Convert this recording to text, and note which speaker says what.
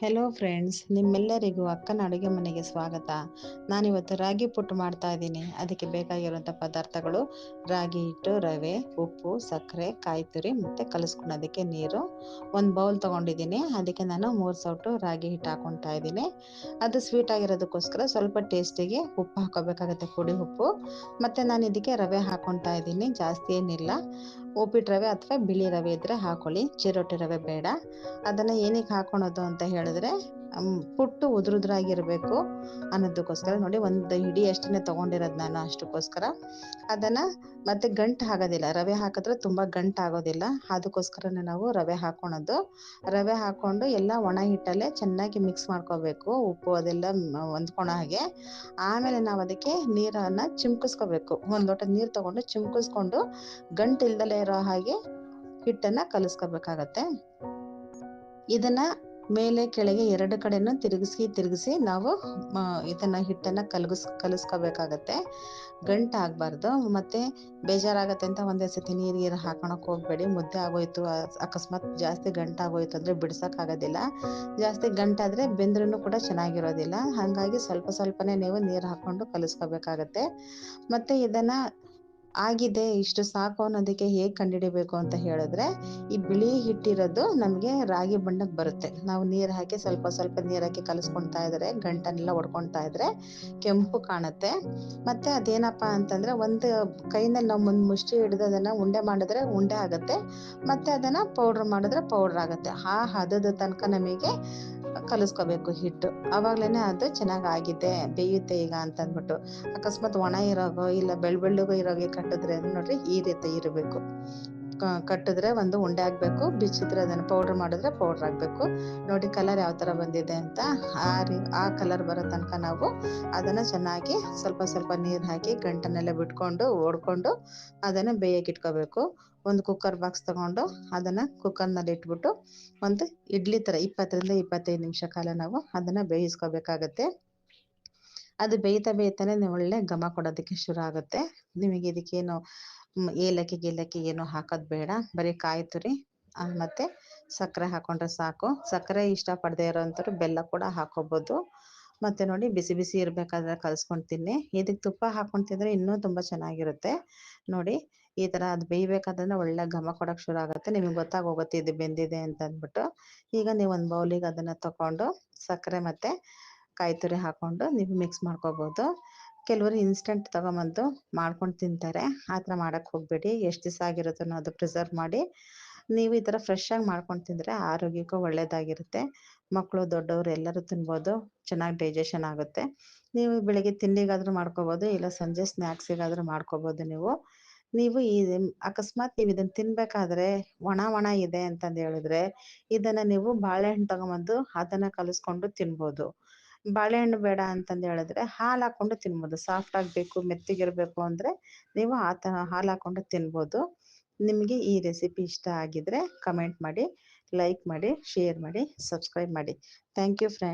Speaker 1: Hello friends ನಿಮ್ಮೆಲ್ಲರಿಗೂ ಅಕ್ಕನ ಅಡುಗೆ ಮನೆಗೆ ಸ್ವಾಗತ. ನಾನಿವತ್ತು ರಾಗಿ ಪುಟ್ಟು ಮಾಡ್ತಾ ಇದ್ದೀನಿ. ಅದಕ್ಕೆ ಬೇಕಾಗಿರುವಂಥ ಪದಾರ್ಥಗಳು ರಾಗಿ ಹಿಟ್ಟು, ರವೆ, ಉಪ್ಪು, ಸಕ್ಕರೆ ಕಾಯಿ ತುರಿ ಮತ್ತು ಕಲಿಸ್ಕೊಳೋದಕ್ಕೆ ನೀರು. ಒಂದು ಬೌಲ್ ತೊಗೊಂಡಿದ್ದೀನಿ. ಅದಕ್ಕೆ ನಾನು ಮೂರು ಸೌಟು ರಾಗಿ ಹಿಟ್ಟು ಹಾಕ್ಕೊತಾ ಇದ್ದೀನಿ. ಅದು ಸ್ವೀಟ್ ಆಗಿರೋದಕ್ಕೋಸ್ಕರ ಸ್ವಲ್ಪ ಟೇಸ್ಟಿಗೆ ಉಪ್ಪು ಹಾಕೋಬೇಕಾಗುತ್ತೆ ಪುಡಿ ಉಪ್ಪು. ಮತ್ತು ನಾನು ಇದಕ್ಕೆ ರವೆ ಹಾಕ್ಕೊತಾ ಇದ್ದೀನಿ. ಜಾಸ್ತಿ ಏನಿಲ್ಲ. ಉಪ್ಪಿಟ್ಟು ರವೆ ಅಥವಾ ಬಿಳಿ ರವೆ ಇದ್ದರೆ ಹಾಕೊಳ್ಳಿ. ಚಿರೋಟಿ ರವೆ ಬೇಡ. ಅದನ್ನು ಏನಕ್ಕೆ ಹಾಕೊಳೋದು ಅಂತ ಹೇಳಿದ್ರೆ ಪುಟ್ಟು ಉದುರುದ್ರಾಗಿರಬೇಕು ಅನ್ನೋದಕ್ಕೋಸ್ಕರ ನೋಡಿ ಒಂದು ಹಿಡಿ ಅಷ್ಟನ್ನೇ ತೊಗೊಂಡಿರೋದು ನಾನು ಅಷ್ಟಕ್ಕೋಸ್ಕರ. ಅದನ್ನು ಮತ್ತೆ ಗಂಟು ಆಗೋದಿಲ್ಲ ರವೆ ಹಾಕಿದ್ರೆ ತುಂಬ ಗಂಟು ಆಗೋದಿಲ್ಲ. ಅದಕ್ಕೋಸ್ಕರನೇ ನಾವು ರವೆ ಹಾಕೊಳೋದು. ರವೆ ಹಾಕ್ಕೊಂಡು ಎಲ್ಲ ಒಣ ಹಿಟ್ಟಲ್ಲೇ ಚೆನ್ನಾಗಿ ಮಿಕ್ಸ್ ಮಾಡ್ಕೋಬೇಕು, ಉಪ್ಪು ಅದೆಲ್ಲ ಹೊಂದ್ಕೊಳೋ ಹಾಗೆ. ಆಮೇಲೆ ನಾವು ಅದಕ್ಕೆ ನೀರನ್ನು ಚಿಮ್ಕಿಸ್ಕೋಬೇಕು. ಒಂದು ಲೋಟ ನೀರು ತೊಗೊಂಡು ಚಿಮ್ಕಿಸ್ಕೊಂಡು ಗಂಟು ಇಲ್ದಲೇ ಇರೋ ಹಾಗೆ ಹಿಟ್ಟನ್ನು ಕಲಿಸ್ಕೋಬೇಕಾಗತ್ತೆ. ಇದನ್ನು ಮೇಲೆ ಕೆಳಗೆ ಎರಡು ಕಡೆನೂ ತಿರುಗಿಸಿ ತಿರುಗಿಸಿ ನಾವು ಇದನ್ನು ಹಿಟ್ಟನ್ನು ಕಲಗಿಸ್, ಕಲಿಸ್ಕೋಬೇಕಾಗತ್ತೆ. ಗಂಟು ಆಗಬಾರ್ದು. ಮತ್ತು ಬೇಜಾರಾಗತ್ತೆ ಅಂತ ಒಂದೇ ಸತಿ ನೀರು, ಗೀರು ಹಾಕೊಳಕ್ಕೆ ಹೋಗಬೇಡಿ. ಮುದ್ದೆ ಆಗೋಯ್ತು ಅಕಸ್ಮಾತ್ ಜಾಸ್ತಿ ಗಂಟಾಗೋಯ್ತು ಅಂದರೆ ಬಿಡ್ಸೋಕ್ಕಾಗೋದಿಲ್ಲ. ಜಾಸ್ತಿ ಗಂಟಾದರೆ ಬೆಂದ್ರೂ ಕೂಡ ಚೆನ್ನಾಗಿರೋದಿಲ್ಲ. ಹಾಗಾಗಿ ಸ್ವಲ್ಪ ಸ್ವಲ್ಪನೇ ನೀವು ನೀರು ಹಾಕ್ಕೊಂಡು ಕಲಿಸ್ಕೋಬೇಕಾಗತ್ತೆ. ಮತ್ತು ಇದನ್ನು ಆಗಿದೆ, ಇಷ್ಟು ಸಾಕು ಅನ್ನೋದಕ್ಕೆ ಹೇಗೆ ಕಂಡುಹಿಡಿಬೇಕು ಅಂತ ಹೇಳಿದ್ರೆ, ಈ ಬಿಳಿ ಹಿಟ್ಟಿರೋದು ನಮಗೆ ರಾಗಿ ಬಣ್ಣಕ್ಕೆ ಬರುತ್ತೆ. ನಾವು ನೀರು ಹಾಕಿ ಸ್ವಲ್ಪ ಸ್ವಲ್ಪ ನೀರು ಹಾಕಿ ಕಲಿಸ್ಕೊತಾ ಇದ್ರೆ ಗಂಟನ್ನೆಲ್ಲ ಹೊಡ್ಕೊತಾ ಇದ್ರೆ ಕೆಂಪು ಕಾಣುತ್ತೆ. ಮತ್ತೆ ಅದೇನಪ್ಪ ಅಂತಂದ್ರೆ, ಒಂದು ಕೈನಲ್ಲಿ ನಾವು ಮುಂದ್ ಮುಷ್ಟಿ ಹಿಡಿದು ಅದನ್ನ ಉಂಡೆ ಮಾಡಿದ್ರೆ ಉಂಡೆ ಆಗುತ್ತೆ. ಮತ್ತೆ ಅದನ್ನ ಪೌಡ್ರ್ ಮಾಡಿದ್ರೆ ಪೌಡರ್ ಆಗುತ್ತೆ. ಆ ಹದದ ತನಕ ನಮಗೆ ಕಲಿಸ್ಕೋಬೇಕು ಹಿಟ್ಟು. ಅವಾಗ್ಲೇನೆ ಅದು ಚೆನ್ನಾಗಿ ಆಗಿದೆ, ಬೇಯುತ್ತೆ ಈಗ ಅಂತ ಅಂದ್ಬಿಟ್ಟು ಅಕಸ್ಮಾತ್ ಒಣ ಇರೋಗೋ, ಇಲ್ಲ ಬೆಳ್ಬೆಳ್ಳಿಗೋ ಇರೋಗೆ ಕಟ್ಟಿದ್ರೆ ನೋಡ್ರಿ ಈ ರೀತಿ ಇರಬೇಕು. ಕಟ್ಟಿದ್ರೆ ಒಂದು ಉಂಡೆ ಆಗಬೇಕು ಬಿಚ್ಚಿದ್ರೆ ಅದನ್ನು ಪೌಡ್ರ್ ಮಾಡಿದ್ರೆ ಪೌಡ್ರ್ ಆಗಬೇಕು ನೋಡಿ ಕಲರ್ ಯಾವ ಥರ ಬಂದಿದೆ ಅಂತ ಆ ರೀ, ಆ ಕಲರ್ ಬರೋ ತನಕ ನಾವು ಅದನ್ನು ಚೆನ್ನಾಗಿ ಸ್ವಲ್ಪ ಸ್ವಲ್ಪ ನೀರು ಹಾಕಿ ಗಂಟನೆಲ್ಲ ಬಿಟ್ಕೊಂಡು ಓಡ್ಕೊಂಡು ಅದನ್ನು ಬೇಯಕ್ಕೆ ಇಟ್ಕೋಬೇಕು. ಒಂದು ಕುಕ್ಕರ್ ಬಾಕ್ಸ್ ತಗೊಂಡು ಅದನ್ನು ಕುಕ್ಕರ್ನಲ್ಲಿ ಇಟ್ಬಿಟ್ಟು ಒಂದು ಇಡ್ಲಿ ಥರ ಇಪ್ಪತ್ತರಿಂದ ಇಪ್ಪತ್ತೈದು ನಿಮಿಷ ಕಾಲ ನಾವು ಅದನ್ನು ಬೇಯಿಸ್ಕೋಬೇಕಾಗತ್ತೆ. ಅದು ಬೇಯ್ತಾ ಬೇಯ್ತಾನೆ ಒಳ್ಳೆ ಘಮ ಕೊಡೋದಕ್ಕೆ ಶುರು ಆಗುತ್ತೆ. ನಿಮಗೆ ಇದಕ್ಕೇನು ಏಲಕ್ಕಿ, ಗೀಲಕ್ಕಿ ಏನು ಹಾಕೋದು ಬೇಡ. ಬರೀ ಕಾಯಿ ತುರಿ ಮತ್ತೆ ಸಕ್ಕರೆ ಹಾಕೊಂಡ್ರೆ ಸಾಕು. ಸಕ್ಕರೆ ಇಷ್ಟಪಡದೇ ಇರೋಂಥವ್ರು ಬೆಲ್ಲ ಕೂಡ ಹಾಕ್ಕೋಬೋದು ಮತ್ತೆ ನೋಡಿ ಬಿಸಿ ಬಿಸಿ ಇರಬೇಕಾದ್ರೆ ಕಲ್ಸ್ಕೊಂಡು ತಿನ್ನಿ. ಇದಕ್ಕೆ ತುಪ್ಪ ಹಾಕೊಂಡು ತಿಂದರೆ ಇನ್ನೂ ತುಂಬ ಚೆನ್ನಾಗಿರುತ್ತೆ. ನೋಡಿ, ಈ ತರ ಅದು ಬೇಯಬೇಕಾದ್ರೆ ಒಳ್ಳೆ ಘಮ ಕೊಡೋಕೆ ಶುರು ಆಗುತ್ತೆ. ನಿಮಗೆ ಗೊತ್ತಾಗೋಗುತ್ತೆ ಇದು ಬೆಂದಿದೆ ಅಂತ ಅಂದ್ಬಿಟ್ಟು ಈಗ ನೀವು ಒಂದು ಬೌಲಿಗೆ ಅದನ್ನ ತಕೊಂಡು ಸಕ್ಕರೆ ಮತ್ತು ಕಾಯಿ ತುರಿ ಹಾಕ್ಕೊಂಡು ನೀವು ಮಿಕ್ಸ್ ಮಾಡ್ಕೋಬೋದು. ಕೆಲವರು ಇನ್ಸ್ಟೆಂಟ್ ತಗೊಂಬಂದು ಮಾಡ್ಕೊಂಡು ತಿಂತಾರೆ. ಆ ಥರ ಮಾಡೋಕ್ಕೆ ಹೋಗಬೇಡಿ. ಎಷ್ಟು ದಿವಸ ಆಗಿರುತ್ತೋ ಅದು ಪ್ರಿಸರ್ವ್ ಮಾಡಿ. ನೀವು ಈ ಥರ ಆಗಿ ಮಾಡ್ಕೊಂಡು ತಿಂದರೆ ಆರೋಗ್ಯಕ್ಕೂ ಒಳ್ಳೆಯದಾಗಿರುತ್ತೆ ಮಕ್ಕಳು, ದೊಡ್ಡವರು ಎಲ್ಲರೂ ತಿನ್ಬೋದು. ಚೆನ್ನಾಗಿ ಡೈಜೆಷನ್ ಆಗುತ್ತೆ. ನೀವು ಬೆಳಿಗ್ಗೆ ತಿಂಡಿಗಾದರೂ ಮಾಡ್ಕೋಬೋದು, ಇಲ್ಲ ಸಂಜೆ ಸ್ನ್ಯಾಕ್ಸಿಗಾದರೂ ಮಾಡ್ಕೋಬೋದು ನೀವು. ನೀವು ಈ ಅಕಸ್ಮಾತ್ ನೀವು ಇದನ್ನು ತಿನ್ಬೇಕಾದ್ರೆ ಒಣ ಒಣ ಇದೆ ಅಂತಂದು ಹೇಳಿದ್ರೆ ಇದನ್ನು ನೀವು ಬಾಳೆಹಣ್ಣು ತಗೊಂಬಂದು ಅದನ್ನು ಕಲಿಸ್ಕೊಂಡು ತಿನ್ಬೋದು. ಬಾಳೆಹಣ್ಣು ಬೇಡ ಅಂತಂದು ಹೇಳಿದ್ರೆ ಹಾಲು ಹಾಕೊಂಡು ತಿನ್ಬೋದು. ಸಾಫ್ಟ್ ಆಗಬೇಕು ಮೆತ್ತಗಿರಬೇಕು ಅಂದರೆ ನೀವು ಆ ಥರ ಹಾಲು ಹಾಕ್ಕೊಂಡು ತಿನ್ಬೋದು. ನಿಮಗೆ ಈ ರೆಸಿಪಿ ಇಷ್ಟ ಆಗಿದ್ರೆ ಕಮೆಂಟ್ ಮಾಡಿ ಲೈಕ್ ಮಾಡಿ ಶೇರ್ ಮಾಡಿ ಸಬ್ಸ್ಕ್ರೈಬ್ ಮಾಡಿ. Thank you friend